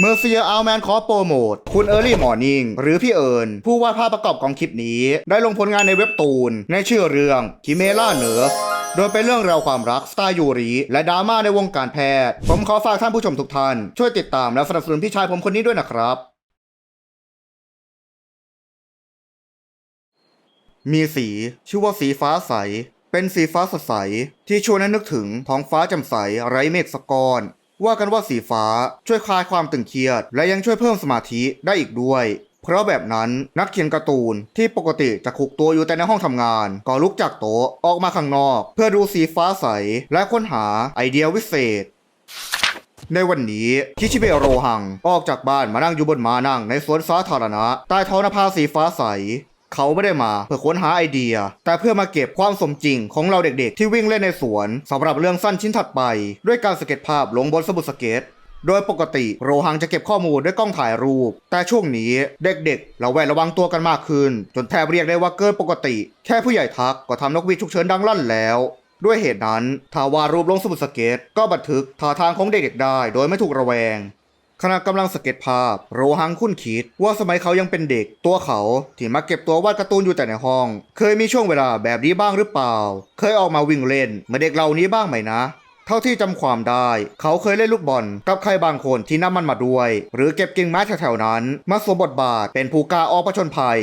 เมอร์เซียอาร์แมนขอโปรโมท คุณเออร์ลี่มอร์นิงหรือพี่เอิญผู้วาดภาพประกอบของคลิปนี้ ได้ลงผลงานในเว็บตูน ในชื่อเรื่องคิเมล่าเน r ร์โดยเป็นเรื่องราวความรักสไตล์ยูริและดราม่าในวงการแพทย์ ผมขอฝากท่านผู้ชมทุกท่าน ช่วยติดตามและสนับสนุนพี่ชายผมคนนี้ด้วยนะครับ มีสีชื่อว่าสีฟ้าใส เป็นสีฟ้าสดใส ที่ชวนให้นึกถึงท้องฟ้าแจ่มใสไร้เมฆสกกอน ว่ากันว่าสีฟ้าช่วยคลายความตึงเครียด และยังช่วยเพิ่มสมาธิได้อีกด้วย เพราะแบบนั้นนักเขียนการ์ตูนที่ปกติจะคุกตัวอยู่แต่ในห้องทำงาน ก็ลุกจากโต๊ะออกมาข้างนอก เพื่อดูสีฟ้าใส และค้นหาไอเดียวิเศษในวันนี้คิชิเบโรหังออกจากบ้านมานั่งอยู่บนม้านั่งในสวนสาธารณะใต้ท้องนภาสีฟ้าใส เขาไม่ได้มาเพื่อค้นหาไอเดีย แต่เพื่อมาเก็บความสมจริงของเราเด็กๆ ที่วิ่งเล่นในสวนสำหรับเรื่องสั้นชิ้นถัดไป ด้วยการสเก็ตภาพลงบนสมุดสเก็ตโดยปกติโรหังจะเก็บข้อมูลด้วยกล้องถ่ายรูป แต่ช่วงนี้เด็กๆ เราแวดระวังตัวกันมากขึ้น จนแทบเรียกได้ว่าเกินปกติ แค่ผู้ใหญ่ทักก็ทำนกวีฉุกเฉินดังลั่นแล้ว ด้วยเหตุนั้นถ้าวาดรูปลงสมุดสเก็ต ก็บันทึกท่าทางของเด็กๆได้ โดยไม่ถูกระแวง ขณะกำลังสเก็ตภาพ โรฮังคุ้นคิด ว่าสมัยเขายังเป็นเด็ก ตัวเขาที่มาเก็บตัววาดการ์ตูนอยู่แต่ในห้อง เคยมีช่วงเวลาแบบนี้บ้างหรือเปล่า เคยออกมาวิ่งเล่นเหมือนเด็กเหล่านี้บ้างไหมนะเท่าที่จำความได้ เขาเคยเล่นลูกบอลกับใครบางคนที่นำมันมาด้วย หรือเก็บกิ่งไม้แถวๆนั้น มาสวมบทบาทเป็นผู้กล้าออกผจญภัย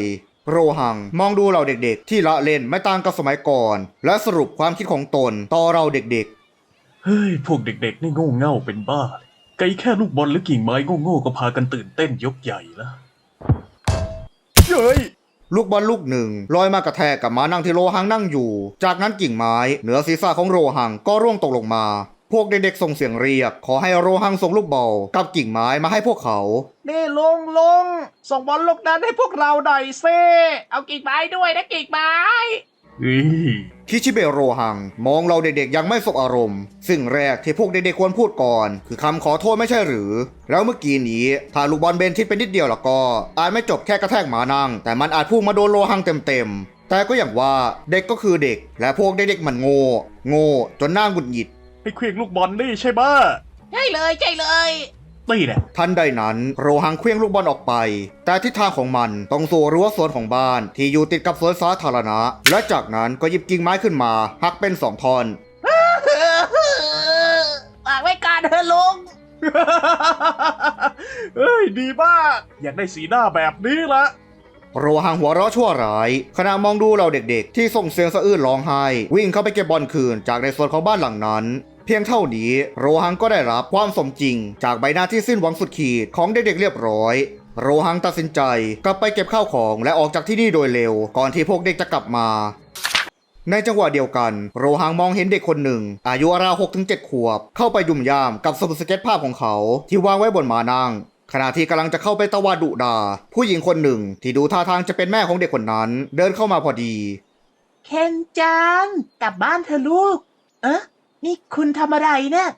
โรหังมองดูเราเด็กๆ ที่ละเล่นไม่ต่างกับสมัยก่อน และสรุปความคิดของตนต่อเราเด็กๆ เฮ้ย พวกเด็กๆนี่โง่เง่าเป็นบ้าเลย ไกลแค่ลูกบอลหรือกิ่งไม้โง่ๆก็พากันตื่นเต้นยกใหญ่ละเฮ้ยลูกบอลลูกหนึ่งลอยมากระแทกกับม้านั่งที่โรหังนั่งอยู่ จากนั้นกิ่งไม้ เหนือศีรษะของโรหังก็ร่วงตกลงมา พวกเด็กๆส่งเสียงเรียก ขอให้โรหังส่งลูกบอลกับกิ่งไม้มาให้พวกเขานี่ลุงลุงส่งบอลลูกนั้นให้พวกเราหน่อยเซ่เอากิ่งไม้ด้วยนะกิ่งไม้เฮ้ย คิชิเบะโรหัง มองเราเด็กๆยังไม่สบอารมณ์ สิ่งแรกที่พวกเด็กๆควรพูดก่อน คือคำขอโทษไม่ใช่หรือ แล้วเมื่อกี้นี้ ถ้าลูกบอลเบนทิศไปนิดเดียวแล้วก็ อาจไม่จบแค่กระแทกหมานั่ง แต่มันอาจพุ่งมาโดนโรหังเต็มๆ แต่ก็อย่างว่าเด็กก็คือเด็ก และพวกเด็กๆมันโง่ โง่จนหน้าหงุดหงิด ให้เควียงลูกบอลนี่ใช่ปะใช่เลยใช่เลย นี่แหละทันใดนั้น โรหังเคลี้ยงลูกบอลออกไป แต่ทิศทางของมันตรงสู่รั้วสวนของบ้าน ที่อยู่ติดกับสวนสาธารณะ และจากนั้นก็หยิบกิ่งไม้ขึ้นมา หักเป็นสองท่อนฝากไว้การเถอลงเฮ้ยดีมาก อยากได้สีหน้าแบบนี้ละโรหังหัวเราะชั่วร้าย ขณะมองดูเราเด็กๆ ที่ส่งเสียงสะอื้นร้องไห้ วิ่งเข้าไปเก็บบอลคืนจากในสวนของบ้านหลังนั้น พียงเท่านี้โรหังก็ได้รับความสมจริง จากใบหน้าที่สิ้นหวังสุดขีดของเด็กๆเรียบร้อยโรหังตัดสินใจกลับไปเก็บข้าวของและออกจากที่นี่โดยเร็ว ก่อนที่พวกเด็กจะกลับมา ในจังหวะเดียวกัน โรหังมองเห็นเด็กคนหนึ่ง อายุราวหกถึงเจ็ดขวบ เข้าไปยุ่มยามกับสมุดสเก็ตภาพของเขา ที่วางไว้บนมานั่งขณะที่กำลังจะเข้าไปตะวาดดุดา ผู้หญิงคนหนึ่งที่ดูท่าทางจะเป็นแม่ของเด็กคนนั้น เดินเข้ามาพอดี เคนจังกลับบ้านเถอะลูก เอ๊ะ นี่คุณทำอะไรเนี่ย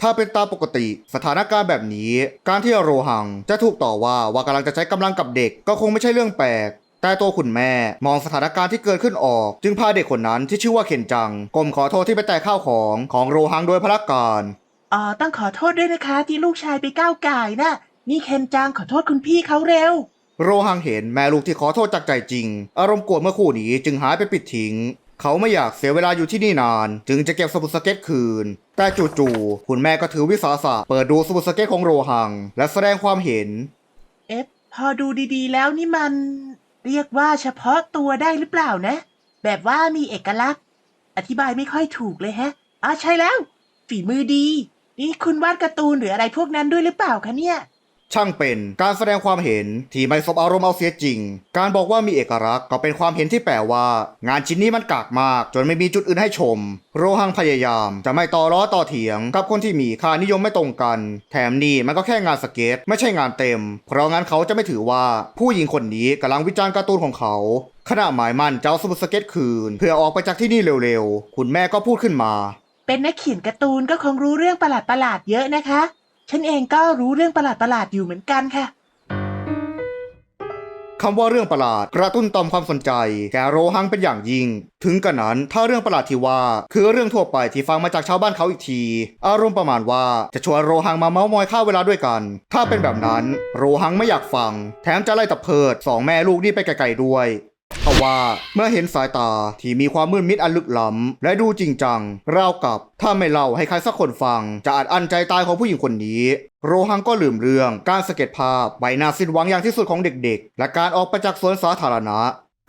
ถ้าเป็นตามปกติสถานการณ์แบบนี้ การที่โรหังจะถูกต่อว่าว่ากำลังจะใช้กำลังกับเด็กก็คงไม่ใช่เรื่องแปลก แต่ตัวคุณแม่มองสถานการณ์ที่เกิดขึ้นออก จึงพาเด็กคนนั้นที่ชื่อว่าเคนจังก้มขอโทษที่ไปแตะข้าวของของโรหังโดยพละการอ๋อต้องขอโทษด้วยนะคะที่ลูกชายไปก้าวก่ายนะ นี่เคนจังขอโทษคุณพี่เขาเร็ว โรหังเห็นแม่ลูกที่ขอโทษจากใจจริง อารมณ์โกรธเมื่อคู่นี้จึงหายไปปิดทิ้ง เขาไม่อยากเสียเวลาอยู่ที่นี่นาน จึงจะเก็บสมุดสเก็ตคืน แต่จู่ๆคุณแม่ก็ถือวิสาสะเปิดดูสมุดสเก็ตของโรหัง และแสดงความเห็น เอ๊ะพอดูดีๆ แล้วนี่มัน เรียกว่าเฉพาะตัวได้หรือเปล่านะ แบบว่ามีเอกลักษณ์ อธิบายไม่ค่อยถูกเลยแฮะอ๋อใช่แล้ว ฝีมือดี นี่คุณวาดการ์ตูนหรืออะไรพวกนั้นด้วยหรือเปล่าคะเนี่ย ช่างเป็นการแสดงความเห็นที่ไม่สบอารมณ์เอาเสียจริง การบอกว่ามีเอกลักษณ์ก็เป็นความเห็นที่แปลว่า งานชิ้นนี้มันกากมาก จนไม่มีจุดอื่นให้ชม โรหังพยายาม จะไม่ต่อล้อต่อเถียง กับคนที่มีค่านิยมไม่ตรงกัน แถมนี่มันก็แค่งานสเก็ตไม่ใช่งานเต็ม เพราะงั้นเขาจะไม่ถือว่าผู้หญิงคนนี้กำลังวิจารณ์การ์ตูนของเขาขณะหมายมั่นจะเอาสมุดสเก็ตคืน เพื่อออกไปจากที่นี่เร็วๆ คุณแม่ก็พูดขึ้นมา เป็นนักเขียนการ์ตูนก็คงรู้เรื่องประหลาดๆเยอะนะคะ ฉันเองก็รู้เรื่องประหลาดๆอยู่เหมือนกันค่ะ คำว่าเรื่องประหลาดกระตุ้นต่อมความสนใจ แกโรฮังเป็นอย่างยิ่ง ถึงกระนั้นถ้าเรื่องประหลาดที่ว่า คือเรื่องทั่วไปที่ฟังมาจากชาวบ้านเขาอีกที อารมณ์ประมาณว่าจะชวนโรฮังมาเมาส์มอยฆ่าเวลาด้วยกัน ถ้าเป็นแบบนั้น โรฮังไม่อยากฟัง แถมจะไล่ตะเพิดสองแม่ลูกนี่ไปไกลๆด้วย ทว่าเมื่อเห็นสายตาที่มีความมืดมิดอันลึกล้ำ และดูจริงจังราวกับ ถ้าไม่เล่าให้ใครสักคนฟัง จะอาจอันใจตายของผู้หญิงคนนี้ โรฮังก็ลืมเรื่องการสเก็ตภาพใบหน้าสิ้นหวังอย่างที่สุดของเด็กๆ และการออกไปจากสวนสาธารณะ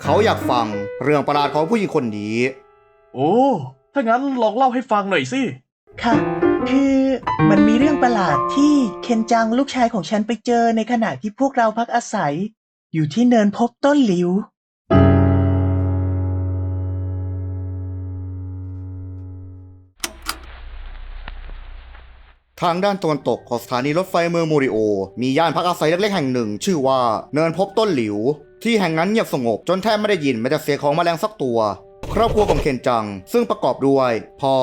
เขาอยากฟังเรื่องประหลาดของผู้หญิงคนนี้ โอ้ ถ้างั้นลองเล่าให้ฟังหน่อยสิ ค่ะ คือมันมีเรื่องประหลาดที่เคนจังลูกชายของฉันไปเจอในขณะที่พวกเราพักอาศัย อยู่ที่เนินพบต้นหลิว ทางด้านตะวันตกของสถานีรถไฟเมืองโมริโอ มีย่านพักอาศัยเล็กๆแห่งหนึ่ง ชื่อว่าเนินพบต้นหลิว ที่แห่งนั้นเงียบสงบจนแทบไม่ได้ยินแม้แต่เสียงของแมลงสักตัว ครอบครัวของเคนจัง ซึ่งประกอบด้วยพ่อ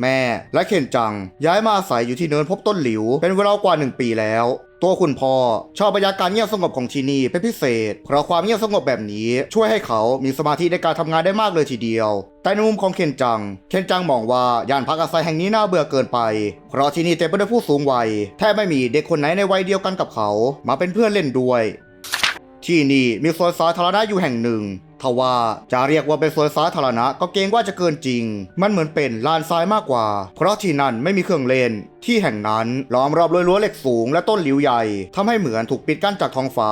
แม่ และเคนจัง ย้ายมาอาศัยอยู่ที่เนินพบต้นหลิว เป็นเวลากว่าหนึ่งปีแล้ว ตัวคุณพ่อชอบบรรยากาศเงียบสงบของที่นี่เป็นพิเศษ เพราะความเงียบสงบแบบนี้ช่วยให้เขามีสมาธิในการทำงานได้มากเลยทีเดียว แต่ในมุมของเคนจัง เคนจังมองว่าย่านพักอาศัยแห่งนี้น่าเบื่อเกินไป เพราะที่นี่เต็มไปด้วยผู้สูงวัย แทบไม่มีเด็กคนไหนในวัยเดียวกันกับเขา มาเป็นเพื่อนเล่นด้วย ที่นี่มีสวนสาธารณะอยู่แห่งหนึ่ง ทว่าจะเรียกว่าเป็นสวนสาธารณะก็เกรงว่าจะเกินจริง มันเหมือนเป็นลานทรายมากกว่า เพราะที่นั่นไม่มีเครื่องเล่นที่แห่งนั้นล้อมรอบด้วยรั้วเหล็กสูงและต้นหลิวใหญ่ทำให้เหมือนถูกปิดกั้นจากท้องฟ้า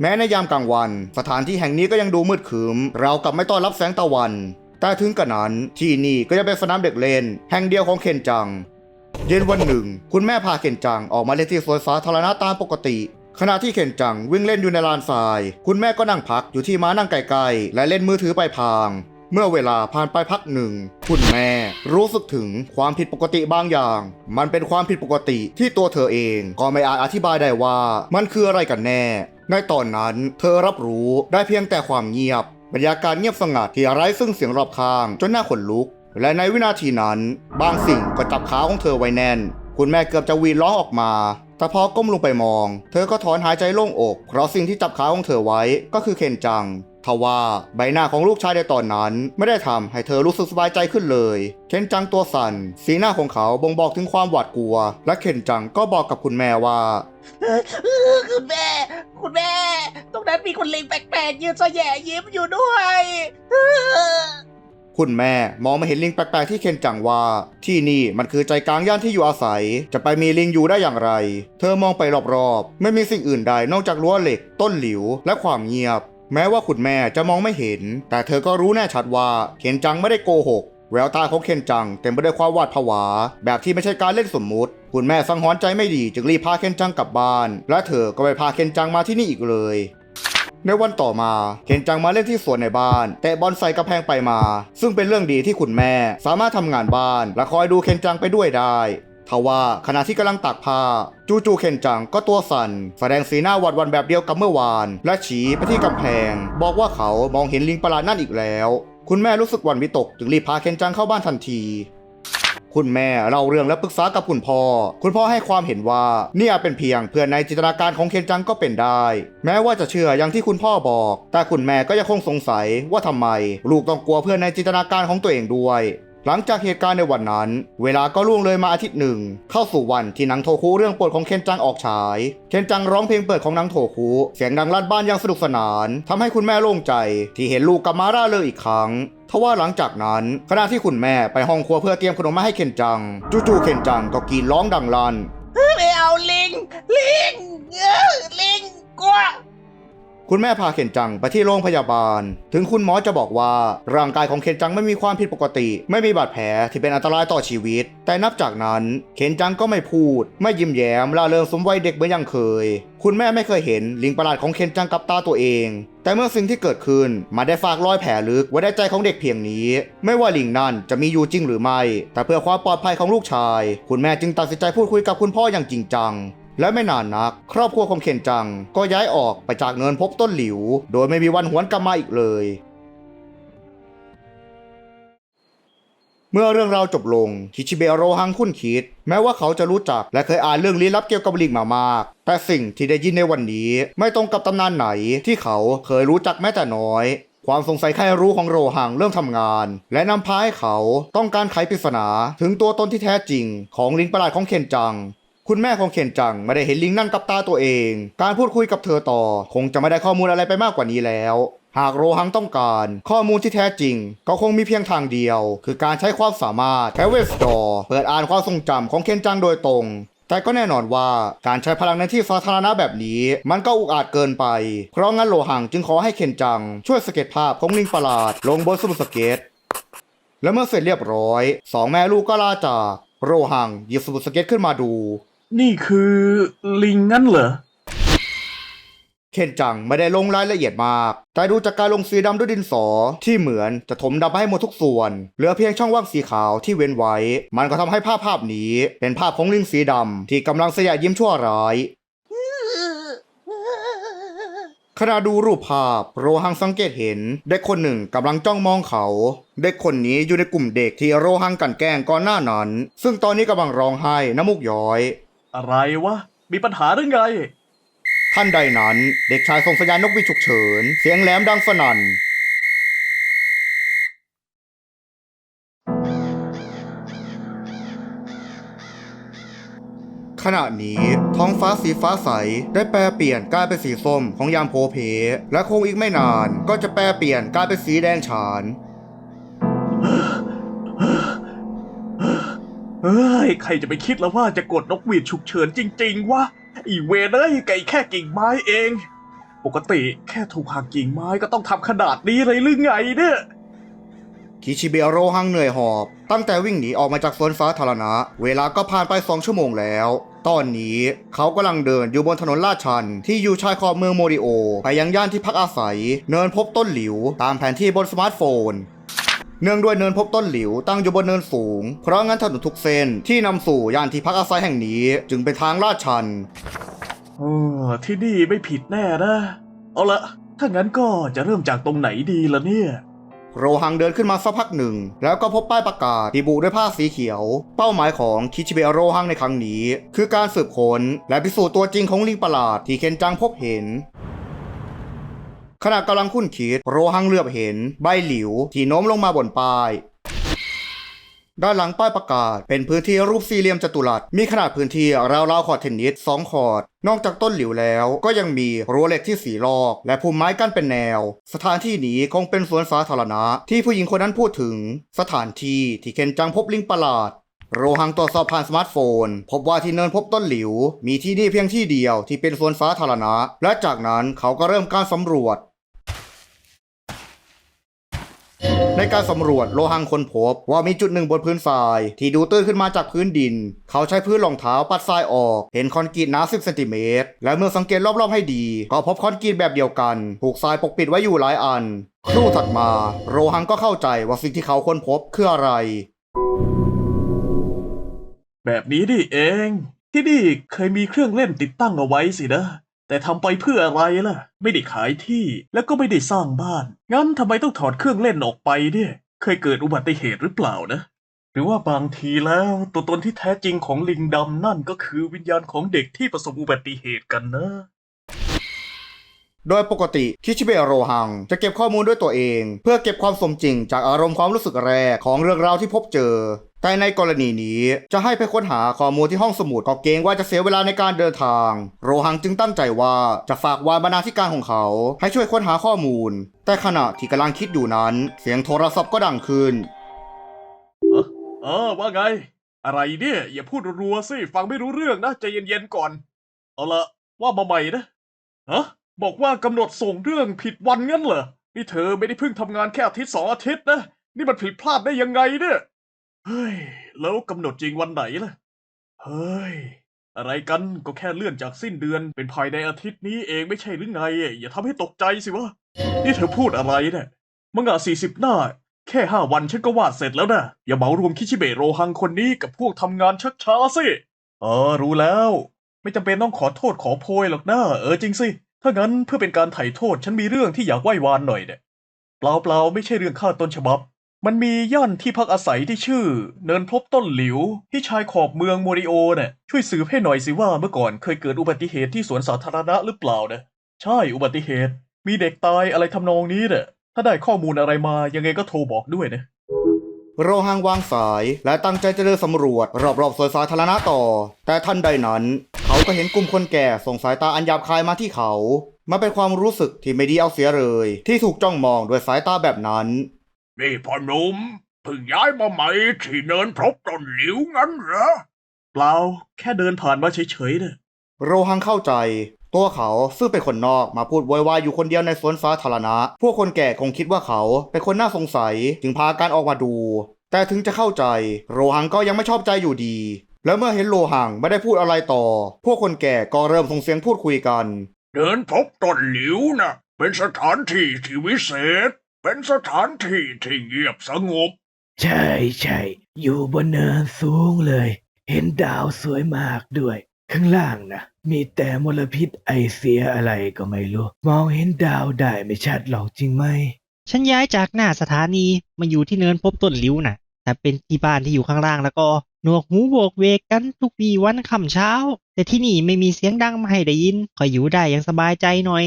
แม้ในยามกลางวัน สถานที่แห่งนี้ก็ยังดูมืดขรึมเรากับไม่ต้อนรับแสงตะวัน แต่ถึงกระนั้นที่นี่ก็ยังเป็นสนามเด็กเล่น แห่งเดียวของเคนจัง เย็นวันหนึ่ง คุณแม่พาเคนจังออกมาเล่นที่สวนสาธารณะตามปกติ ขณะที่เคนจังวิ่งเล่นอยู่ในลานทราย คุณแม่ก็นั่งพักอยู่ที่ม้านั่งไกลๆและเล่นมือถือไปพางเมื่อเวลาผ่านไปพักหนึ่ง คุณแม่รู้สึกถึงความผิดปกติบางอย่าง มันเป็นความผิดปกติที่ตัวเธอเองก็ไม่อาจอธิบายได้ว่า มันคืออะไรกันแน่ ในตอนนั้นเธอรับรู้ได้เพียงแต่ความเงียบ บรรยากาศเงียบสงัดที่ไร้ซึ่งเสียงรอบข้างจนหน้าขนลุก และในวินาทีนั้น บางสิ่งก็จับขาของเธอไว้แน่น คุณแม่เกือบจะวีดร้องออกมา แต่พอก้มลงไปมอง เธอก็ถอนหายใจโล่งอก เพราะสิ่งที่จับขาของเธอไว้ก็คือเคนจังทว่าใบหน้าของลูกชายในตอนนั้น ไม่ได้ทำให้เธอรู้สึกสบายใจขึ้นเลย เคนจังตัวสั่น สีหน้าของเขาบ่งบอกถึงความหวาดกลัว และเคนจังก็บอกกับคุณแม่ว่าคุณแม่ คุณแม่ ตรงนั้นมีคนลิงแปลกๆยืนสะแย่ยิ้มอยู่ด้วย คุณแม่มองมาเห็นลิงแปลกๆที่เคนจังว่า ที่นี่มันคือใจกลางย่านที่อยู่อาศัย จะไปมีลิงอยู่ได้อย่างไร เธอมองไปรอบๆ ไม่มีสิ่งอื่นใดนอกจากรั้วเหล็ก ต้นหลิว และความเงียบ แม้ว่าคุณแม่จะมองไม่เห็น แต่เธอก็รู้แน่ชัดว่าเคนจังไม่ได้โกหกแววตาของเคนจังเต็มไปด้วยความหวาดผวา แบบที่ไม่ใช่การเล่นสมมุติ คุณแม่สังหรณ์ใจไม่ดีจึงรีบพาเคนจังกลับบ้าน และเธอก็ไปพาเคนจังมาที่นี่อีกเลย ในวันต่อมาเคนจังมาเล่นที่สวนในบ้านเตะบอลใส่กระแพงไปมา ซึ่งเป็นเรื่องดีที่คุณแม่ สามารถทำงานบ้าน และคอยดูเคนจังไปด้วยได้ทว่าขณะที่กำลังตากผ้า จู่ๆเคนจังก็ตัวสั่น แสดงสีหน้าหวาดหวันแบบเดียวกับเมื่อวาน และชี้ไปที่กำแพง บอกว่าเขามองเห็นลิงประหลาดนั่นอีกแล้ว คุณแม่รู้สึกหวั่นวิตกจึงรีบพาเคนจังเข้าบ้านทันที คุณแม่เล่าเรื่องและปรึกษากับคุณพ่อ คุณพ่อให้ความเห็นว่านี่อาจเป็นเพียงเพื่อนในจินตนาการของเคนจังก็เป็นได้ แม้ว่าจะเชื่ออย่างที่คุณพ่อบอก แต่คุณแม่ก็ยังคงสงสัยว่าทำไม ลูกต้องกลัวเพื่อนในจินตนาการของตัวเองด้วย หลังจากเหตุการณ์ในวันนั้น เวลาก็ล่วงเลยมาอาทิตย์หนึ่ง เข้าสู่วันที่หนังโทคุเรื่องโปรดของเคนจังออกฉาย เคนจังร้องเพลงเปิดของหนังโทคุเสียงดังลั่นบ้านอย่างสนุกสนานทำให้คุณแม่โล่งใจ ที่เห็นลูกกลับมาร่าเริงอีกครั้งทว่าหลังจากนั้นขณะที่คุณแม่ไปห้องครัวเพื่อเตรียมขนมมาให้เคนจัง จู่ๆเคนจังก็กรีดร้องดังลั่นไม่เอาลิงลิงเออลิงกลัว คุณแม่พาเคนจังไปที่โรงพยาบาล ถึงคุณหมอจะบอกว่าร่างกายของเคนจังไม่มีความผิดปกติ ไม่มีบาดแผลที่เป็นอันตรายต่อชีวิต แต่นับจากนั้นเคนจังก็ไม่พูด ไม่ยิ้มแย้มล่าเริงสมวัยเด็กเหมือนอย่างเคย คุณแม่ไม่เคยเห็นลิงประหลาดของเคนจังกับตาตัวเอง แต่เมื่อสิ่งที่เกิดขึ้นมาได้ฝากรอยแผลลึกไว้ในใจของเด็กเพียงนี้ ไม่ว่าลิงนั่นจะมีอยู่จริงหรือไม่ แต่เพื่อความปลอดภัยของลูกชาย คุณแม่จึงตัดสินใจพูดคุยกับคุณพ่ออย่างจริงจัง และไม่นานนัก ครอบครัวของเคนจัง ก็ย้ายออกไปจากเนินพบต้นหลิว โดยไม่มีวันหวนกลับมาอีกเลย เมื่อเรื่องราวจบลงคิชิเบโรฮังคุ้นคิด แม้ว่าเขาจะรู้จักและเคยอ่านเรื่องลี้ลับเกี่ยวกับลิงมามาก แต่สิ่งที่ได้ยินในวันนี้ ไม่ตรงกับตำนานไหนที่เขาเคยรู้จักแม้แต่น้อยความสงสัยใครรู้ของโรฮังเริ่มทำงาน และนำพาให้เขาต้องการไขปริศนาถึงตัวตนที่แท้จริงของลิงประหลาดของเคนจัง คุณแม่ของเคนจังไม่ได้เห็นลิงนั่นกับตาตัวเอง การพูดคุยกับเธอต่อ คงจะไม่ได้ข้อมูลอะไรไปมากกว่านี้แล้ว หากโรฮังต้องการ ข้อมูลที่แท้จริง ก็คงมีเพียงทางเดียว คือการใช้ความสามารถแคเวสดอเปิดอ่านความทรงจำของเคนจังโดยตรง แต่ก็แน่นอนว่าการใช้พลังในที่สาธารณะแบบนี้ มันก็อุกอาจเกินไป เพราะงั้นโลหังจึงขอให้เคนจัง ช่วยสเก็ตภาพของลิงประหลาด ลงบนสมุดสเก็ตและเมื่อเสร็จเรียบร้อยสองแม่ลูกก็ลาจากโรหังหยิบสมุดสเก็ตขึ้นมาดู นี่คือลิงงั้นเหรอ เคนจังไม่ได้ลงรายละเอียดมาก แต่ดูจากการลงสีดำด้วยดินสอที่เหมือนจะถมดำให้หมดทุกส่วน เหลือเพียงช่องว่างสีขาวที่เว้นไว้ มันก็ทำให้ภาพภาพนี้ เป็นภาพของลิงสีดำที่กำลังเสยยิ้มชั่วร้ายขณะดูรูปภาพ โรฮังสังเกตเห็น เด็กคนหนึ่งกำลังจ้องมองเขา เด็กคนนี้อยู่ในกลุ่มเด็กที่โรฮังกันแกล้งก่อนหน้านั้น ซึ่งตอนนี้กำลังร้องไห้น้ำมูกย้อย อะไรวะ มีปัญหาหรือไง ท่านใดนั้น เด็กชายส่งสัญญาณนกหวีดฉุกเฉิน เสียงแหลมดังสนั่น ขณะนี้ท้องฟ้าสีฟ้าใสได้แปรเปลี่ยนกลายเป็นสีส้มของยามโพเพ และคงอีกไม่นานก็จะแปรเปลี่ยนกลายเป็นสีแดงฉาน เฮ้ย ใครจะไปคิดแล้วว่าจะกดนกหวีดฉุกเฉินจริง ๆ วะ อีเวนเอ้ยไก่แค่กิ่งไม้เอง ปกติแค่ถูกหักกิ่งไม้ก็ต้องทำขนาดนี้เลยหรือไงเนี่ย คิชิเบะโรฮังเหนื่อยหอบ ตั้งแต่วิ่งหนีออกมาจากสวนสาธารณะ เวลาก็ผ่านไปสองชั่วโมงแล้ว ตอนนี้เขากำลังเดินอยู่บนถนนลาดชัน ที่อยู่ชายขอบเมืองโมริโอ ไปยังย่านที่พักอาศัย เนินพบต้นหลิว ตามแผนที่บนสมาร์ทโฟน เนื่องด้วยเนินพบต้นหลิวตั้งอยู่บนเนินสูง เพราะงั้นถนนทุกเส้นที่นำสู่ย่านที่พักอาศัยแห่งนี้ จึงเป็นทางลาดชันเออที่นี่ไม่ผิดแน่นะ เอาละถ้างั้นก็จะเริ่มจากตรงไหนดีล่ะเนี่ย โรฮังเดินขึ้นมาสักพักหนึ่ง แล้วก็พบป้ายประกาศที่บุด้วยผ้าสีเขียว เป้าหมายของคิชิเบะโรฮังในครั้งนี้ คือการสืบค้นและพิสูจน์ตัวจริงของลิงประหลาดที่เคนจังพบเห็น ขณะกำลังคุ้นคิด โรฮังเลือบเห็น ใบหลิว ที่โน้มลงมาบนป้าย ด้านหลังป้ายประกาศ เป็นพื้นที่รูปสี่เหลี่ยมจัตุรัส มีขนาดพื้นที่ราวๆขอดเทนนิสสองขอด นอกจากต้นหลิวแล้วก็ยังมีรั้วเหล็กที่สีลอก และพุ่มไม้กั้นเป็นแนว สถานที่นี้คงเป็นสวนสาธารณะ ที่ผู้หญิงคนนั้นพูดถึง สถานที่ที่เคนจังพบลิงประหลาดโรฮังตรวจสอบผ่านสมาร์ทโฟน พบว่าที่เนินพบต้นหลิว มีที่นี่เพียงที่เดียวที่เป็นสวนสาธารณะ และจากนั้นเขาก็เริ่มการสำรวจ ในการสำรวจโลหังคนพบ ว่ามีจุดหนึ่งบนพื้นทราย ที่ดูตื้นขึ้นมาจากพื้นดิน เขาใช้พื้นรองเท้าปัดทรายออก เห็นคอนกรีตหนา10เซนติเมตรและเมื่อสังเกตรอบๆให้ดี ก็พบคอนกรีตแบบเดียวกัน ถูกทรายปกปิดไว้อยู่หลายอัน ครู่ถัดมา โรฮังก็เข้าใจว่าสิ่งที่เขาค้นพบคืออะไร แบบนี้ดิเอง ที่นี่เคยมีเครื่องเล่นติดตั้งเอาไว้สินะ แต่ทำไปเพื่ออะไรล่ะ ไม่ได้ขายที่แล้วก็ไม่ได้สร้างบ้าน งั้นทำไมต้องถอดเครื่องเล่นออกไปเนี่ย เคยเกิดอุบัติเหตุหรือเปล่านะ หรือว่าบางทีแล้ว ตัวตนที่แท้จริงของลิงดำนั่นก็คือวิญญาณของเด็กที่ประสบอุบัติเหตุกันนะ โดยปกติคิชิเบะโรฮัง จะเก็บข้อมูลด้วยตัวเอง เพื่อเก็บความสมจริงจากอารมณ์ความรู้สึกแรกของเรื่องราวที่พบเจอ แต่ในกรณีนี้จะให้ไปค้นหาข้อมูลที่ห้องสมุดก็เกรงว่าจะเสียเวลาในการเดินทาง โรฮังจึงตั้งใจว่าจะฝากวานบรรณาธิการของเขา ให้ช่วยค้นหาข้อมูล แต่ขณะที่กำลังคิดอยู่นั้น เสียงโทรศัพท์ก็ดังขึ้นเออว่าไง อะไรเนี่ย อย่าพูดรัวสิ ฟังไม่รู้เรื่องนะใจเย็นๆก่อน เอาละว่ามาใหม่นะฮะ บอกว่ากำหนดส่งเรื่องผิดวันงั้นเหรอ นี่เธอไม่ได้เพิ่งทำงานแค่อาทิตย์สองอาทิตย์นะ นี่มันผิดพลาดได้ยังไงเนี่ย เฮ้ย แล้วกำหนดจริงวันไหนล่ะ เฮ้ย อะไรกันก็แค่เลื่อนจากสิ้นเดือนเป็นภายในอาทิตย์นี้เองไม่ใช่หรือไง อย่าทำให้ตกใจสิวะ นี่เธอพูดอะไรเนี่ยมังงะสี่สิบหน้า แค่ห้าวันฉันก็วาดเสร็จแล้วนะ อย่าเหมารวมคิชิเบะโรฮังคนนี้กับพวกทำงานชักช้าสิ เออรู้แล้ว ไม่จำเป็นต้องขอโทษขอโพยหรอกนะเออจริงสิ ถ้างั้นเพื่อเป็นการไถ่โทษฉันมีเรื่องที่อยากไหว้วานหน่อยเนี่ยเปล่าเปล่าไม่ใช่เรื่องค่าต้นฉบับ มันมีย่านที่พักอาศัยที่ชื่อ เนินพบต้นหลิว ที่ชายขอบเมืองโมริโอเนี่ยช่วยสืบให้หน่อยสิว่าเมื่อก่อนเคยเกิดอุบัติเหตุที่สวนสาธารณะหรือเปล่านะใช่อุบัติเหตุ มีเด็กตายอะไรทำนองนี้เนี่ยถ้าได้ข้อมูลอะไรมายังไงก็โทรบอกด้วยนะ โรฮังวางสาย และตั้งใจจะเดินสำรวจ รอบๆสวนสาธารณะต่อ แต่ทันใดนั้น เขาก็เห็นกลุ่มคนแก่ส่งสายตาอันหยาบคายมาที่เขามันเป็นความรู้สึกที่ไม่ดีเอาเสียเลย ที่ถูกจ้องมองด้วยสายตาแบบนั้น นี่พ่อหนุ่มเพิ่งย้ายมาใหม่ที่เนินพรบต้นหลิวงั้นเหรอ เปล่า แค่เดินผ่านมาเฉยๆเนี่ยโรฮังเข้าใจ ตัวเขาซึ่งเป็นคนนอกมาพูดโวยวายอยู่คนเดียวในสวนสาธารณะ พวกคนแก่คงคิดว่าเขาเป็นคนน่าสงสัยจึงพาการออกมาดู แต่ถึงจะเข้าใจ โรฮังก็ยังไม่ชอบใจอยู่ดี แล้วเมื่อเห็นโรฮังไม่ได้พูดอะไรต่อ พวกคนแก่ก็เริ่มส่งเสียงพูดคุยกันเนินพรบต้นหลิวนะ่ะเป็นสถานที่ที่วิเศษ เป็นสถานที่ที่เงียบสงบ ใช่ใช่อยู่บนเนินสูงเลย เห็นดาวสวยมากด้วย ข้างล่างนะมีแต่มลพิษไอเสียอะไรก็ไม่รู้ มองเห็นดาวได้ไม่ชัดหรอกจริงไหม ฉันย้ายจากหน้าสถานีมาอยู่ที่เนินพบต้นลิวน่ะ แต่เป็นที่บ้านที่อยู่ข้างล่างแล้วก็หนวกหูโบกเวกกันทุกวีวันค่ำเช้า แต่ที่นี่ไม่มีเสียงดังมาให้ได้ยินก็อยู่ได้อย่างสบายใจหน่อย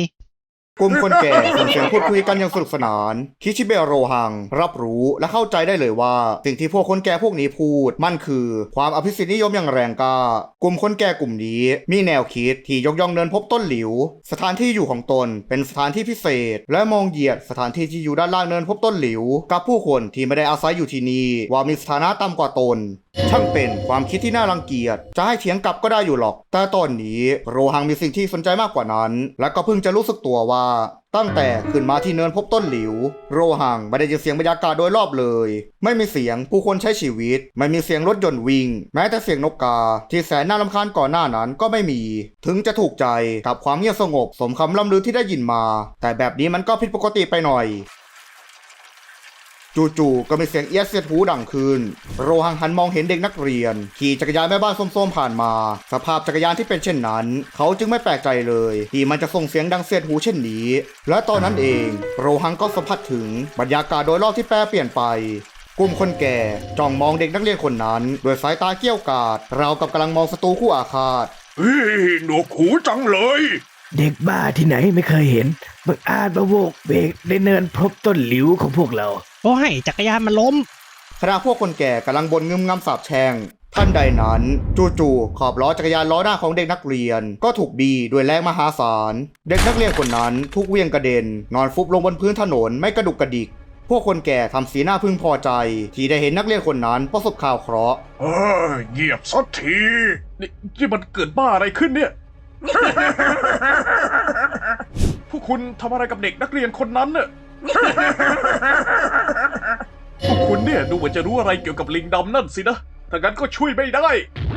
กลุ่มคนแก่ส่งเสียงพูดคุยกันอย่างสนุกสนานคิชิเบะโรฮัง รับรู้และเข้าใจได้เลยว่า สิ่งที่พวกคนแก่พวกนี้พูด มันคือความอภิสิทธินิยมอย่างแรงกล้ากลุ่มคนแก่กลุ่มนี้ มีแนวคิดที่ยกย่องเดินพบต้นหลิว สถานที่อยู่ของตนเป็นสถานที่พิเศษ และมองเหยียดสถานที่ที่อยู่ด้านล่างเนินพบต้นหลิว กับผู้คนที่ไม่ได้อาศัยอยู่ที่นี่ว่ามีสถานะต่ำกว่าตน ช่างเป็นความคิดที่น่ารังเกียจ จะให้เถียงกลับก็ได้อยู่หรอก แต่ตอนนี้โรฮังมีสิ่งที่สนใจมากกว่านั้น และก็เพิ่งจะรู้สึกตัวว่า ตั้งแต่ขึ้นมาที่เนินพบต้นหลิว โรฮังไม่ได้ยินเสียงบรรยากาศโดยรอบเลย ไม่มีเสียงผู้คนใช้ชีวิต ไม่มีเสียงรถยนต์วิ่ง แม้แต่เสียงนกกา ที่แสนน่ารำคาญก่อนหน้านั้นก็ไม่มี ถึงจะถูกใจกับความเงียบสงบ สมคำล่ำลือที่ได้ยินมา แต่แบบนี้มันก็ผิดปกติไปหน่อย จู่ๆก็มีเสียงเอียดเสียดหูดังขึ้น โรฮังหันมองเห็นเด็กนักเรียน ขี่จักรยานแม่บ้านส้มๆผ่านมา สภาพจักรยานที่เป็นเช่นนั้น เขาจึงไม่แปลกใจเลย ที่มันจะส่งเสียงดังเสียดหูเช่นนี้ และตอนนั้นเอง โรฮังก็สัมผัสถึงบรรยากาศโดยรอบที่แปรเปลี่ยนไปกลุ่มคนแก่จ้องมองเด็กนักเรียนคนนั้นด้วยสายตาเกี้ยวกาดเรากับกำลังมองศัตรูคู่อาฆาตเฮ้ยหนวกหูจังเลย เด็กบ้าที่ไหนไม่เคยเห็นบังอาจมาโวกเวกในเนินพบต้นหลิวของพวกเราเพราะให้จักรยานมันล้มขณะพวกคนแก่กำลังบนงึมงำสาบแช่งท่านใดนั้น จู่ๆขอบล้อจักรยานล้อหน้าของเด็กนักเรียน ก็ถูกบีด้วยแรงมหาศาล เด็กนักเรียนคนนั้นทุกเหวียงกระเด็น นอนฟุบลงบนพื้นถนนไม่กระดุกกระดิก พวกคนแก่ทำสีหน้าพึงพอใจ ที่ได้เห็นนักเรียนคนนั้นประสบข่าวเคราะห์เออเงียบสักทีนี่นี่มันเกิดบ้าอะไรขึ้นเนี่ย พวกคุณทำอะไรกับเด็กนักเรียนคนนั้นเนี่ยพวกคุณเนี่ยดูเหมือนจะรู้อะไรเกี่ยวกับลิงดำนั่นสินะ ถ้างั้นก็ช่วยไม่ได้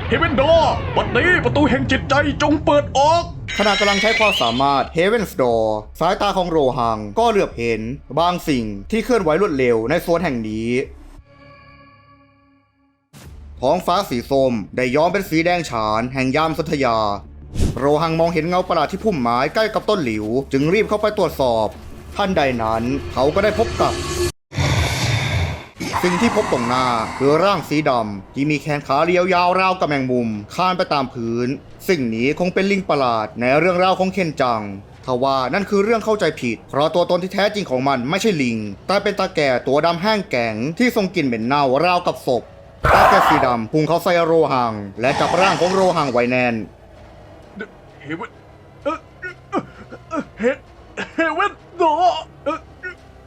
เฮเวนดอร์บัดนี้ประตูแห่งจิตใจจงเปิดออก ขณะกำลังใช้ความสามารถ Heaven's Door สายตาของโรฮังก็เหลือบเห็น บางสิ่งที่เคลื่อนไหวรวดเร็วในโซนแห่งนี้ ท้องฟ้าสีส้มได้ย้อมเป็นสีแดงฉานแห่งยามสนธยา โรฮังมองเห็นเงาประหลาดที่พุ่มไม้ใกล้กับต้นหลิว จึงรีบเข้าไปตรวจสอบท่านใดนั้นเขาก็ได้พบกับ สิ่งที่พบตรงหน้าคือร่างสีดำที่มีแขนขาเรียวยาวราวกับแมงมุมคานไปตามพื้น สิ่งนี้คงเป็นลิงประหลาดในเรื่องราวของเคนจังทว่านั่นคือเรื่องเข้าใจผิด เพราะตัวตนที่แท้จริงของมันไม่ใช่ลิง แต่เป็นตาแก่ตัวดำแห้งแก่งที่ทรงกลิ่นเหม็นเน่าราวกับศพตาแก่สีดำพุ่งเข้าใส่โรหัง และจับร่างของโรหังไว้แน่น เฮเวนเฮเฮเวนดอ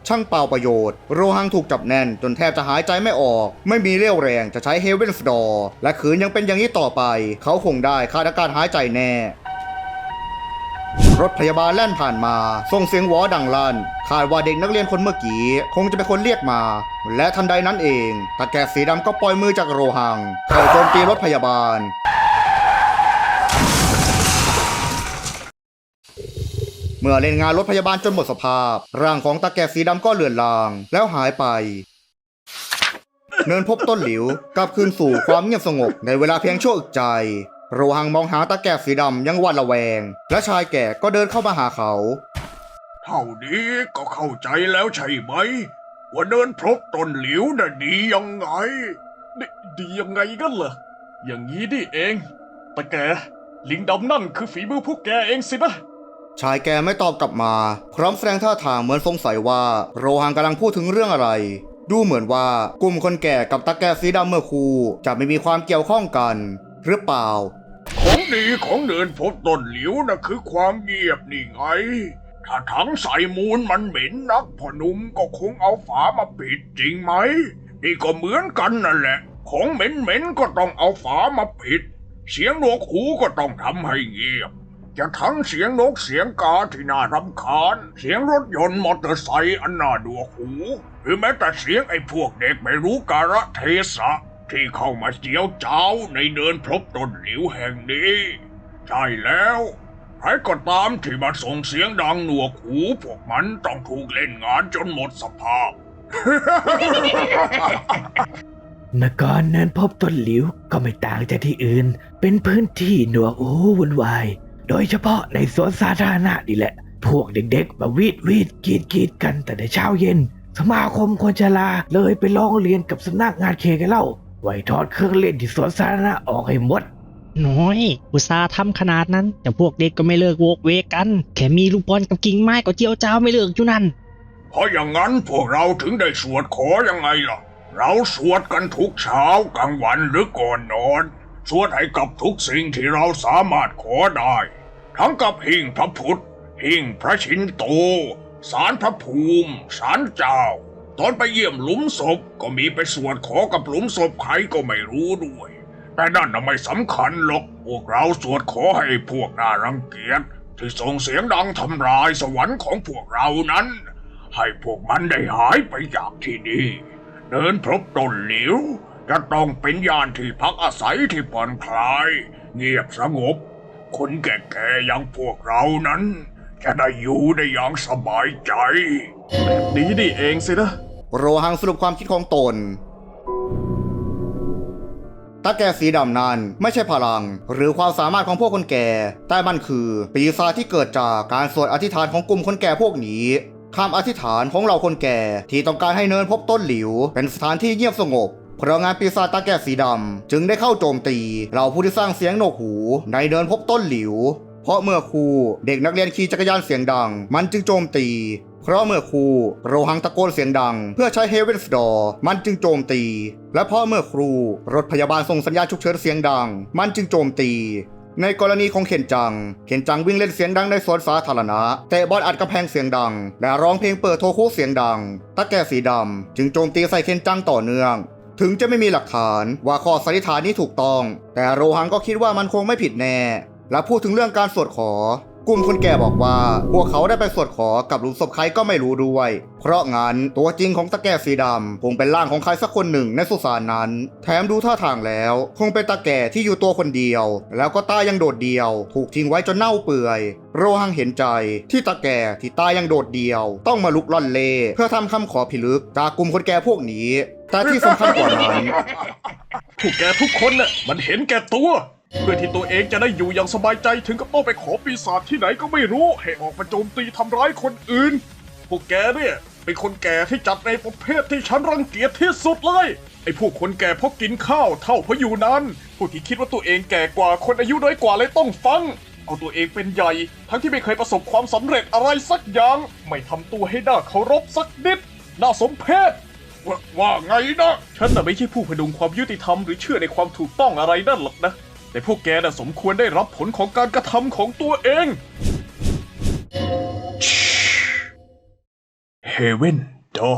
ช่างเปล่าประโยชน์ โรฮังถูกจับแน่น จนแทบจะหายใจไม่ออก ไม่มีเรี่ยวแรงจะใช้เฮเวนสดอร์และขืนยังเป็นอย่างนี้ต่อไป เขาคงได้ขาดอากาศหายใจแน่รถพยาบาลแล่นผ่านมาส่งเสียงหวอดังลั่นคาดว่าเด็กนักเรียนคนเมื่อกี้ คงจะเป็นคนเรียกมา และทันใดนั้นเองตาแก่สีดำก็ปล่อยมือจากโรฮัง เข้าโจมตีรถพยาบาล เมื่อเล่นงานรถพยาบาลจนหมดสภาพ ร่างของตาแก่สีดำก็เลือนลาง แล้วหายไป เนินพบต้นหลิวกลับคืนสู่ความเงียบสงบในเวลาเพียงชั่วอึดใจโรหังมองหาตาแก่สีดำยังหวาดระแวง และชายแก่ก็เดินเข้ามาหาเขา เท่านี้ก็เข้าใจแล้วใช่ไหม ว่าเดินพบต้นหลิวน่ะดียังไงดีดียังไงกันเหรออย่างนี้นี่เอง แต่แกลิงดำนั่นคือฝีมือพวกแกเองสินะ ชายแกไม่ตอบกลับมา พร้อมแสดงท่าทางเหมือนสงสัยว่า โรฮังกำลังพูดถึงเรื่องอะไร ดูเหมือนว่ากลุ่มคนแก่กับตาแกสีดำเมื่อคูจะไม่มีความเกี่ยวข้องกัน หรือเปล่า ของดีของเดินพบต้นหลิวน่ะคือความเงียบนี่ไง ถ้าถังใส่มูลมันเหม็นนักพ่อหนุ่มก็คงเอาฝามาปิดจริงไหม นี่ก็เหมือนกันนั่นแหละ ของเหม็นๆก็ต้องเอาฝามาปิด เสียงนกหูก็ต้องทำให้เงียบ จะทั้งเสียงนกเสียงกาที่น่ารำคาญ เสียงรถยนต์มอเตอร์ไซค์อันน่าดัวหู หรือแม้แต่เสียงไอ้พวกเด็กไม่รู้กาละเทศะ ที่เข้ามาเจียวเจ้าในเดินพบต้นหลิวแห่งนี้ ใช่แล้วใครก็ตามที่มาส่งเสียงดังหนวกหูพวกมันต้องถูกเล่นงานจนหมดสภาพนกรเนินพบต้นหลิวก็ไม่ต่างจากที่อื่น เป็นพื้นที่หนวกหูวุ่นวาย โดยเฉพาะในสวนสาธารณะนี่แหละ พวกเด็กๆ มาวีดวีดกรีดกรีดกันแต่ในเช้าเย็น สมาคมคนชราเลยไปร้องเรียนกับสำนักงานเขตกันเล่าไว้ถอดเครื่องเล่นที่สวนสาธารณะออกให้หมดน้อย อุตสาห์ทำขนาดนั้น แต่พวกเด็กก็ไม่เลิกโวกเวกกัน แค่มีลูกบอลกับกิ่งไม้ก็เจียวจ้าวไม่เลิกอยู่นั่น เพราะอย่างนั้นพวกเราถึงได้สวดขอยังไงล่ะ เราสวดกันทุกเช้ากลางวันหรือก่อนนอน สวดให้กับทุกสิ่งที่เราสามารถขอได้ ทั้งกับหิ่งพระพุทธ หิ่งพระชินโต สารพระภูมิสารเจ้า ตอนไปเยี่ยมหลุมศพก็มีไปสวดขอกับหลุมศพใครก็ไม่รู้ด้วย แต่นั่นไม่สำคัญหรอก พวกเราสวดขอให้พวกน่ารังเกียจที่ส่งเสียงดังทำลายสวรรค์ของพวกเรานั้น ให้พวกมันได้หายไปจากที่นี่เดินพบต้นหลิวจะต้องเป็นยานที่พักอาศัยที่ผ่อนคลาย เงียบสงบ คนแก่ๆอย่างพวกเรานั้น จะได้อยู่ได้อย่างสบายใจดีนี่เองสินะ โรฮังสรุปความคิดของตนตาแก่สีดำนั้นไม่ใช่พลัง หรือความสามารถของพวกคนแก่ แต่มันคือปีศาจที่เกิดจากการสวดอธิษฐานของกลุ่มคนแก่พวกนี้คำอธิษฐานของเราคนแก่ที่ต้องการให้เนินพบต้นหลิว เป็นสถานที่เงียบสงบ เพราะงานปีศาจตาแก่สีดำจึงได้เข้าโจมตีเราผู้ที่สร้างเสียงโหนกหูในเดินพบต้นหลิว เพราะเมื่อครูเด็กนักเรียนขี่จักรยานเสียงดัง มันจึงโจมตี เพราะเมื่อครูโรหังตะโกนเสียงดัง เพื่อใช้เฮเวนส์ดอร์มันจึงโจมตี และเพราะเมื่อครูรถพยาบาลส่งสัญญาณฉุกเฉินเสียงดัง มันจึงโจมตีในกรณีของเข็นจัง เข็นจังวิ่งเล่นเสียงดังในสวนสาธารณะ เตะบอลอัดกำแพงเสียงดัง และร้องเพลงเปิดโทคุเสียงดัง ตะแก่สีดำ จึงโจมตีใส่เข็นจังต่อเนื่อง ถึงจะไม่มีหลักฐานว่าข้อสันนิษฐานนี้ถูกต้อง แต่โรฮังก็คิดว่ามันคงไม่ผิดแน่ และพูดถึงเรื่องการสวดขอ กลุ่มคนแก่บอกว่า พวกเขาได้ไปสวดขอกับหลุมศพใครก็ไม่รู้ด้วย เพราะงั้นตัวจริงของตะแก่สีดำคงเป็นร่างของใครสักคนหนึ่งในสุสานนั้น แถมดูท่าทางแล้ว คงเป็นตาแก่ที่อยู่ตัวคนเดียว แล้วก็ตายยังโดดเดียว ถูกทิ้งไว้จนเน่าเปื่อยโรหังเห็นใจที่ตาแก่ที่ตายยังโดดเดียว ต้องมาลุกล่อนเล เพื่อทำคำขอพิลึกจากกลุ่มคนแก่พวกนี้ แต่ที่สำคัญกว่านั้นพวกแกทุกคนน่ะมันเห็นแก่ตัว เพื่อที่ตัวเองจะได้อยู่อย่างสบายใจถึงกับต้องไปขอปีศาจที่ไหนก็ไม่รู้ ให้ออกมาโจมตีทำร้ายคนอื่น พวกแกเนี่ยเป็นคนแก่ที่จัดในประเภทที่ฉันรังเกียจที่สุดเลย ไอ้พวกคนแก่เพราะกินข้าวเท่าเพราะอยู่นานพวกที่คิดว่าตัวเองแก่กว่าคนอายุน้อยกว่าเลยต้องฟัง เอาตัวเองเป็นใหญ่ ทั้งที่ไม่เคยประสบความสำเร็จอะไรสักอย่าง ไม่ทำตัวให้น่าเคารพสักนิด น่าสมเพช วว่าไงนะฉันน่ะไม่ใช่ผู้พดุงความยุติธรรมหรือเชื่อในความถูกต้องอะไรนั่นหรอกนะ แต่พวกแกน่ะสมควรได้รับผลของการกระทำของตัวเอง เฮเวนดอ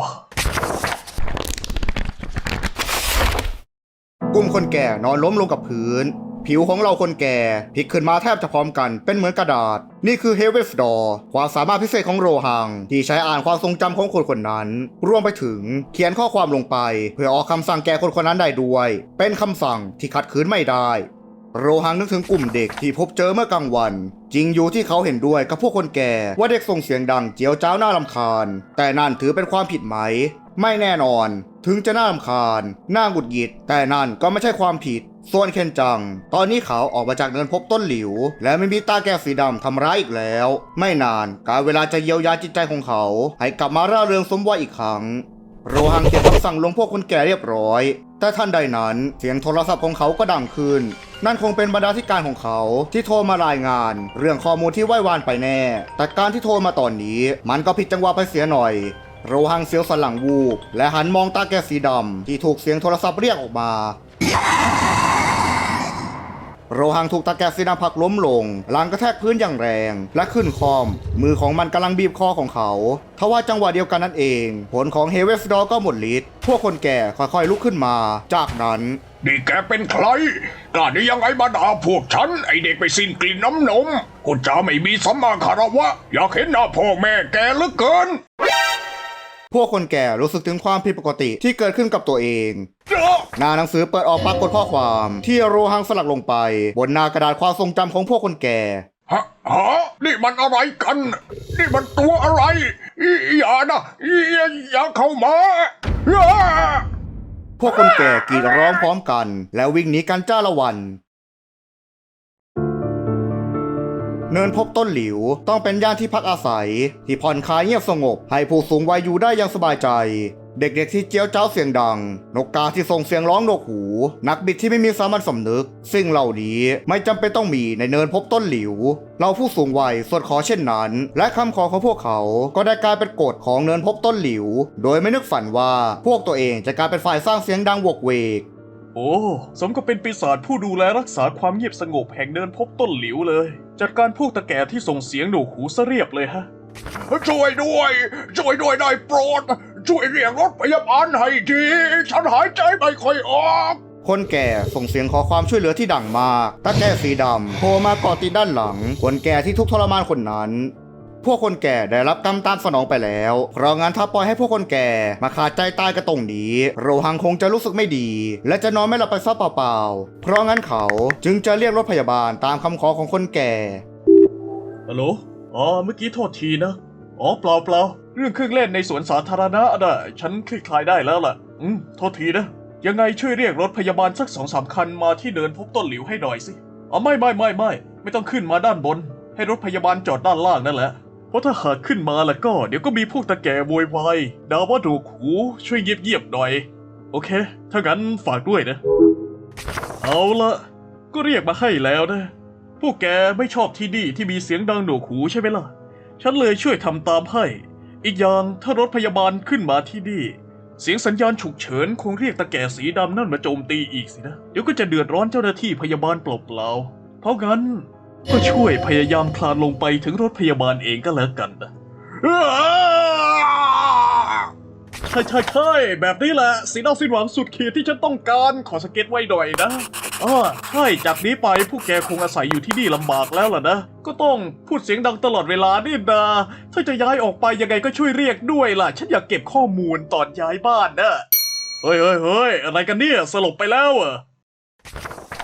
กลุ่มคนแก่นอนล้มลงกับพื้น ผิวของเราคนแก่พลิกขึ้นมาแทบจะพร้อมกันเป็นเหมือนกระดาษ นี่คือเฮเวสดอร์ความสามารถพิเศษของโรฮัง ที่ใช้อ่านความทรงจำของคนคนนั้น รวมไปถึงเขียนข้อความลงไป เพื่อออกคำสั่งแก่คนคนนั้นได้ด้วย เป็นคำสั่งที่ขัดขืนไม่ได้ โรฮังนึกถึงกลุ่มเด็กที่พบเจอเมื่อกลางวัน จริงอยู่ที่เขาเห็นด้วยกับพวกคนแก่ว่าเด็กส่งเสียงดังเจียวจ้าวน่ารำคาญ แต่นั่นถือเป็นความผิดไหม ไม่แน่นอน ถึงจะน่ารำคาญ น่าหงุดหงิด แต่นั่นก็ไม่ใช่ความผิด ส่วนเคนจัง ตอนนี้เขาออกมาจากเนินพบต้นหลิว และไม่มีตาแก้วสีดำทำร้ายอีกแล้ว ไม่นานการเวลาจะเยียวยาจิตใจของเขา ให้กลับมาร่าเริงสมวัยอีกครั้ง โรฮังเขียนคำสั่งลงพวกคนแก่เรียบร้อย แต่ท่านใดนั้นเสียงโทรศัพท์ของเขาก็ดังขึ้น นั่นคงเป็นบรรณาธิการของเขาที่โทรมารายงาน เรื่องข้อมูลที่ไหว้วานไปแน่ แต่การที่โทรมาตอนนี้ มันก็ผิดจังหวะไปเสียหน่อยโรฮังเสียวสลังวูบและหันมองตาแกสีดำที่ถูกเสียงโทรศัพท์เรียกออกมา โรฮังถูกตาแกสีดำผลักล้มลง หลังกระแทกพื้นอย่างแรง และขึ้นคอม มือของมันกำลังบีบคอของเขาทว่าจังหวะเดียวกันนั่นเอง ผลของเฮเวสดอก็หมดฤทธิ์พวกคนแก่ค่อยๆลุกขึ้นมา จากนั้นนี่แกเป็นใครกล้าได้ยังไงมาด่าพวกฉัน ไอเด็กไปสิ้นกลิ่นน้ำนมคุณจาไม่มีสัมมาคารวะ อยากเห็นหน้าพ่อแม่แกเหลือเกิน พวกคนแก่รู้สึกถึงความผิดปกติที่เกิดขึ้นกับตัวเองเจ้าหน้าหนังสือเปิดออกปรากฏข้อความ ที่โรฮังสลักลงไป บนหน้ากระดาษความทรงจำของพวกคนแก่ฮะฮะนี่มันอะไรกัน นี่มันตัวอะไรอีอย่านะอีอย่าอย่าเข้ามาอ้าพวกคนแก่กรีดร้องพร้อมกัน แล้ววิ่งหนีกันจ้าละวัน เนินพบต้นหลิว ต้องเป็นย่านที่พักอาศัย ที่ผ่อนคลายเงียบสงบ ให้ผู้สูงวัยอยู่ได้อย่างสบายใจ เด็กๆที่เจียวเจ้าเสียงดัง นกกาที่ส่งเสียงร้องโนกหู นักบิดที่ไม่มีสามัญสำนึกสิ่งเหล่านี้ไม่จำเป็นต้องมีในเนินพบต้นหลิว เราผู้สูงวัยสวดขอเช่นนั้น และคำขอของพวกเขาก็ได้กลายเป็นกฎของเนินพบต้นหลิว โดยไม่นึกฝันว่าพวกตัวเองจะกลายเป็นฝ่ายสร้างเสียงดังวกเวกโอ้ สมกับเป็นปีศาจผู้ดูแลรักษาความเงียบสงบแห่งเดินพบต้นหลิวเลย จัดการพวกตะแก่ที่ส่งเสียงหนูหูซะเรียบเลยฮะ ช่วยด้วย ช่วยด้วยนายโปรด ช่วยเรียกรถพยาบาลให้ที ฉันหายใจไม่ค่อยออกคนแก่ส่งเสียงขอความช่วยเหลือที่ดังมากตาแก่สีดำโผล่มาเกาะติดด้านหลัง คนแก่ที่ทุกข์ทรมานคนนั้น พวกคนแก่ได้รับกรรมตามสนองไปแล้ว เพราะงั้นถ้าปล่อยให้พวกคนแก่มาขาดใจตายกันตรงนี้ โรฮังคงจะรู้สึกไม่ดี และจะนอนไม่หลับไปซะเปล่าๆ เพราะงั้นเขาจึงจะเรียกรถพยาบาลตามคำขอของคนแก่ฮัลโหลอ๋อ เมื่อกี้โทษทีนะ อ๋อ เปล่าเปล่าเรื่องเครื่องเล่นในสวนสาธารณะน่ะฉันคลี่คลายได้แล้วล่ะ อืม โทษทีนะ ยังไงช่วยเรียกรถพยาบาลสักสองสามคันมาที่เดินพบต้นหลิวให้หน่อยสิ อ๋อ ไม่ไม่ไม่ไม่ ไม่ต้องขึ้นมาด้านบน ให้รถพยาบาลจอดด้านล่างนั่นแหละ เพราะถ้าหากขึ้นมาแล้วก็เดี๋ยวก็มีพวกตะแก่โวยวายดาว่าดูกหูช่วยเงียบๆหน่อย โอเค ถ้างั้นฝากด้วยนะ เอาละก็เรียกมาให้แล้วนะ พวกแกไม่ชอบที่นี่ที่มีเสียงดังหนวกหูใช่ไหมล่ะ ฉันเลยช่วยทำตามให้ อีกอย่างถ้ารถพยาบาลขึ้นมาที่นี่ เสียงสัญญาณฉุกเฉินคงเรียกตะแก่สีดำนั่นมาโจมตีอีกสินะ เดี๋ยวก็จะเดือดร้อนเจ้าหน้าที่พยาบาลเปล่าๆเพราะงั้น ก็ช่วยพยายามคลานลงไปถึงรถพยาบาลเองก็แล้วกันนะใช่ใช่ใช่แบบนี้แหละสีหน้าสิ้นหวังสุดขีดที่ฉันต้องการขอสเก็ตไว้หน่อยนะอ่าใช่จากนี้ไปผู้แกคงอาศัยอยู่ที่นี่ลำบากแล้วล่ะนะ ก็ต้องพูดเสียงดังตลอดเวลานี่นาถ้าจะย้ายออกไปยังไงก็ช่วยเรียกด้วยล่ะ ฉันอยากเก็บข้อมูลตอนย้ายบ้านนะเฮ้ยเฮ้ยเฮ้ยอะไรกันเนี่ยสลบไปแล้วเหรอ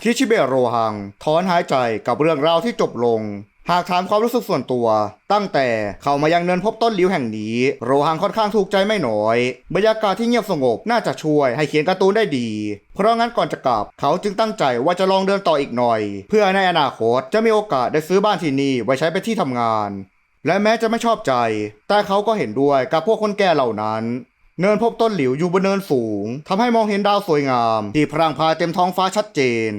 คิชิเบะโรฮังถอนหายใจกับเรื่องราวที่จบลง หากถามความรู้สึกส่วนตัว ตั้งแต่เข้ามายังเนินพบต้นลิ้วแห่งนี้ โรฮังค่อนข้างถูกใจไม่น้อย บรรยากาศที่เงียบสงบน่าจะช่วยให้เขียนการ์ตูนได้ดี เพราะงั้นก่อนจะกลับ เขาจึงตั้งใจว่าจะลองเดินต่ออีกหน่อย เพื่อในอนาคตจะมีโอกาสได้ซื้อบ้านที่นี่ไว้ใช้เป็นที่ทำงาน และแม้จะไม่ชอบใจ แต่เขาก็เห็นด้วยกับพวกคนแก่เหล่านั้นเนินพบต้นหลิวอยู่บนเนินสูงทำให้มองเห็นดาวสวยงาม ที่พรางพาเต็มท้องฟ้าชัดเจน